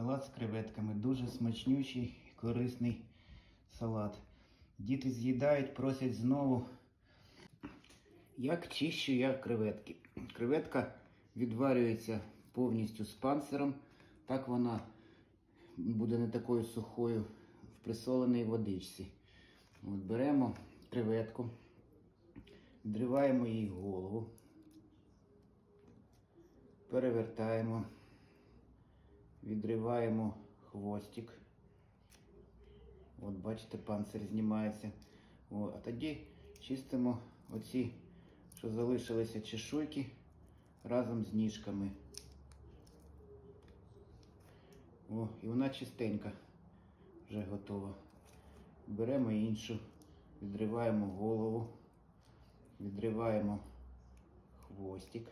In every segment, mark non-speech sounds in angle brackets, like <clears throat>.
Салат з креветками. Дуже смачнючий корисний салат. Діти з'їдають, просять знову. Як чищу я креветки? Креветка відварюється повністю з панциром. Так вона буде не такою сухою в присоленій водичці. От беремо креветку, відриваємо їй голову, перевертаємо, відриваємо хвостик. От бачите, панцир знімається. О, а тоді чистимо оці, що залишилися чешуйки разом з ніжками. О, і вона чистенька вже готова. Беремо іншу, відриваємо голову, відриваємо хвостик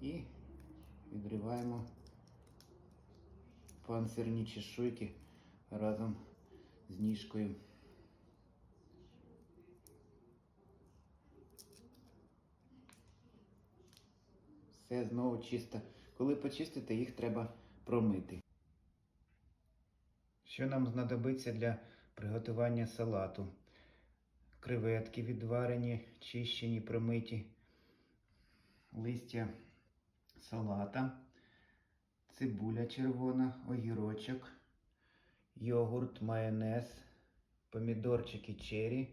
і відриваємо панцирні чешуйки разом з ніжкою. Все знову чисто. Коли почистите, їх треба промити. Що нам знадобиться для приготування салату? Креветки відварені, чищені, промиті, листя салата, цибуля червона, огірочок, йогурт, майонез, помідорчики чері,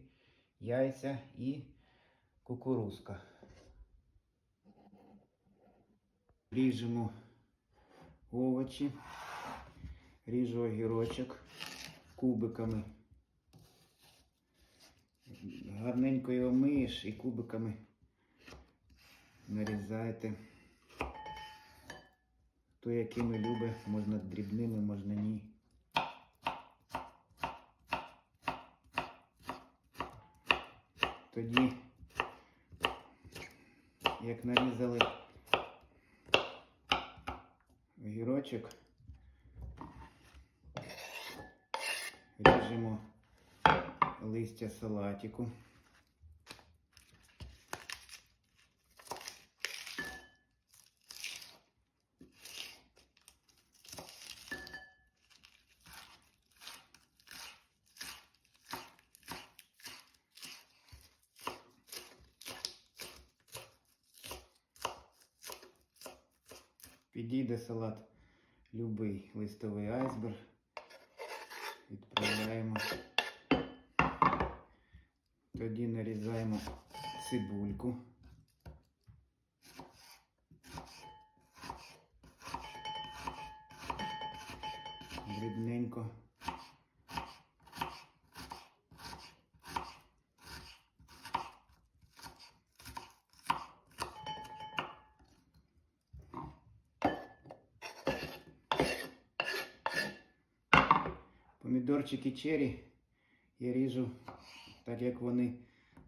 яйця і кукурузка. Ріжемо овочі, ріжу огірочок кубиками. Гарненько його миєш і кубиками нарізаєте. Хто якими любить, можна дрібними, можна ні. Тоді, як нарізали огірочок, ріжемо листя салатику. Підійде салат любий листовий айсберг. Відправляємо. Тоді нарізаємо цибульку. Дрібненько. Помідорчики чері я ріжу, так як вони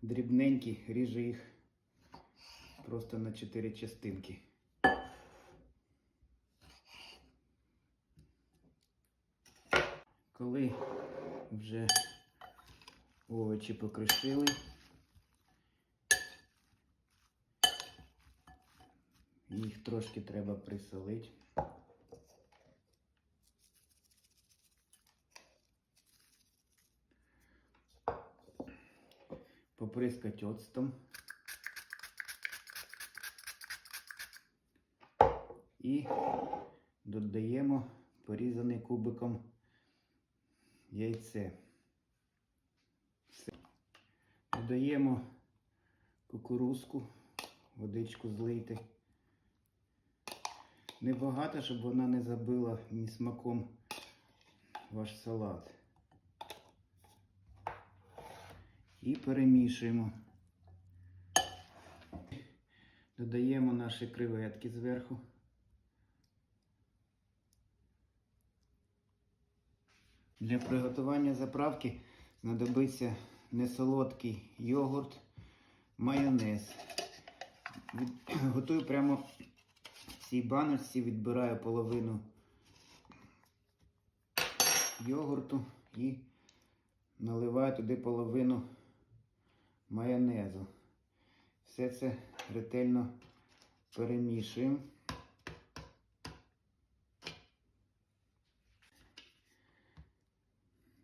дрібненькі, ріжу їх просто на 4 частинки. Коли вже овочі покришили, їх трошки треба присолити. Поприскати оцтом. І додаємо порізаний кубиком яйце. Все. Додаємо кукурузку, водичку злити. Небагато, щоб вона не забила ні смаком ваш салат. І перемішуємо. Додаємо наші креветки зверху. Для приготування заправки знадобиться несолодкий йогурт, майонез. <clears throat> Готую прямо в цій баночці, відбираю половину йогурту і наливаю туди половину майонезу. Все це ретельно перемішуємо.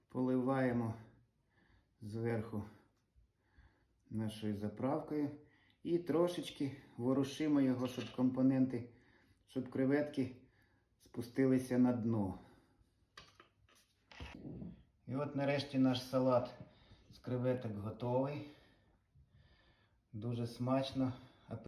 Поливаємо зверху нашою заправкою і трошечки ворушимо його, щоб компоненти, щоб креветки спустилися на дно. І от нарешті наш салат з креветок готовий. Дуже смачно.